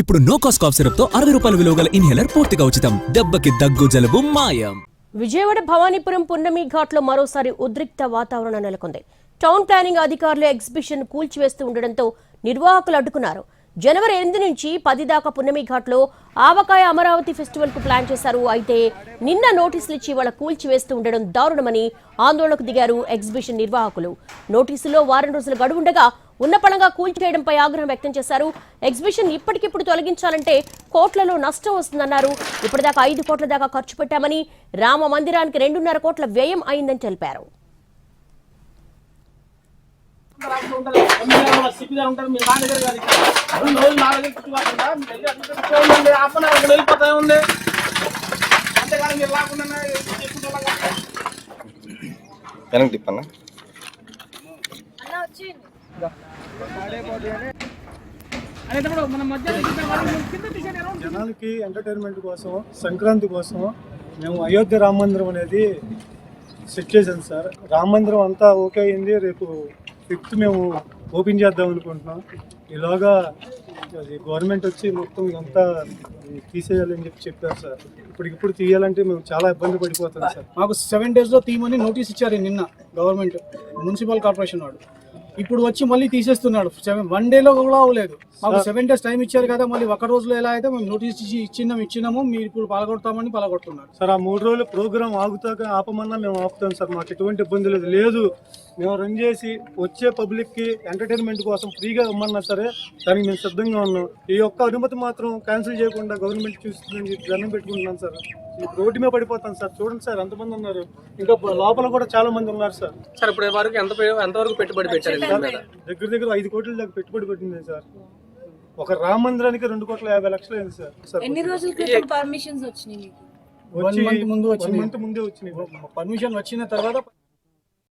ఇప్పుడు no cost cough సిరప్తో అరవై రూపాయల విలువ గల ఇన్హేలర్ పూర్తిగా ఉచితం. దెబ్బకి దగ్గు జలుబు మాయం. విజయవాడ భవానీపురం పున్నమి ఘాట్లో మరోసారి ఉద్రిక్త వాతావరణం నెలకొంది. టౌన్ ప్లానింగ్ అధికారులు ఎగ్జిబిషన్ కూల్చివేస్తూ ఉండడంతో నిర్వాహకులు అడ్డుకున్నారు. జనవరి ఎనిమిది నుంచి పది దాకా పున్నమి ఘాట్లో ఆవకాయ అమరావతి ఫెస్టివల్కు ప్లాన్ చేశారు. అయితే నిన్న నోటీసులు ఇచ్చి వాళ్ళ కూల్చివేస్తూ ఉండడం దారుణమని ఆందోళనకు దిగారు ఎగ్జిబిషన్ నిర్వాహకులు. నోటీసులో వారం రోజులు గడువుండగా ఉండగా ఉన్నపళంగా కూల్చివేయడంపై ఆగ్రహం వ్యక్తం చేశారు. ఎగ్జిబిషన్ ఇప్పటికిప్పుడు తొలగించాలంటే కోట్లలో నష్టం వస్తుందన్నారు. ఇప్పటిదాకా ఐదు కోట్ల దాకా ఖర్చు పెట్టామని రామ మందిరానికి రెండున్నర కోట్ల వ్యయం అయిందని తెలిపారు. సిపిగా ఉంటారు మీరు నా దగ్గర కాదు రెండు రోజులు నా దగ్గర చుట్టుకాకుండా మీ దగ్గర అట్లా పెట్టుకోండి హాఫ్ అన్ అవర్ వెళ్ళిపోతా ఉంది అంతేగాని మీరు లేకుండా చెప్పుకుంటా వెనక్కి తిప్పన్నా అనేటప్పుడు మన జనాలకి ఎంటర్టైన్మెంట్ కోసం సంక్రాంతి కోసం మేము అయోధ్య రామ మందిరం అనేది సెట్ చేశాం సార్. రామ మందిరం అంతా ఓకే అయింది. రేపు ఫిఫ్త్ మేము ఓపెన్ చేద్దాం అనుకుంటున్నాం. ఈలోగా అది గవర్నమెంట్ వచ్చి మొత్తం ఇదంతా తీసేయాలని చెప్పి చెప్పారు సార్. ఇప్పటికిప్పుడు తీయాలంటే మేము చాలా ఇబ్బంది పడిపోతాం సార్. మాకు సెవెన్ డేస్లో తీయమని నోటీస్ ఇచ్చారు నిన్న గవర్నమెంట్ మున్సిపల్ కార్పొరేషన్ వాడు. ఇప్పుడు వచ్చి మళ్ళీ తీసేస్తున్నాడు. సెవెన్ వన్ డేలో కూడా అవ్వలేదు. మాకు సెవెన్ డేస్ టైం ఇచ్చారు కదా మళ్ళీ ఒక రోజులో ఎలా అయితే మేము నోటీస్ ఇచ్చి ఇచ్చినాం ఇచ్చినాము మీరు ఇప్పుడు పాల్గొడతామని పాల్గొడుతున్నారు. సార్ ఆ మూడు రోజులు ప్రోగ్రామ్ ఆగుతాక ఆపమన్నా మేము ఆపుతాం సార్ మాకు ఎటువంటి ఇబ్బంది లేదు. లేదు మేము రన్ చేసి వచ్చే పబ్లిక్కి ఎంటర్టైన్మెంట్ కోసం ఫ్రీగా ఇమ్మన్నా సరే దానికి మేము సిద్ధంగా ఉన్నాం. ఈ యొక్క అనుమతి మాత్రం క్యాన్సిల్ చేయకుండా గవర్నమెంట్ చూస్తుందని చెప్పి దండం పెట్టుకుంటున్నాం సార్. ఈ రోడ్డు మీద పడిపోతాం సార్. చూడండి సార్ ఎంతమంది ఉన్నారు. ఇంకా లోపల కూడా చాలా మంది ఉన్నారు సార్. సార్ ఇప్పుడు వరకు ఎంత ఎంతవరకు పెట్టుబడి పెట్టారు? దగ్గర దగ్గర ఐదు కోట్ల దాకా పెట్టుబడి పెట్టింది సార్. ఒక రామ మందిరానికి రెండు కోట్ల యాభై లక్షలు అయింది సార్. సార్ ఎన్ని రోజుల క్రితం పర్మిషన్స్ వచ్చినాయి మీకు? వన్ వచ్చి మంత్ ముందు ముందే వచ్చినాయి. పర్మిషన్ వచ్చిన తర్వాత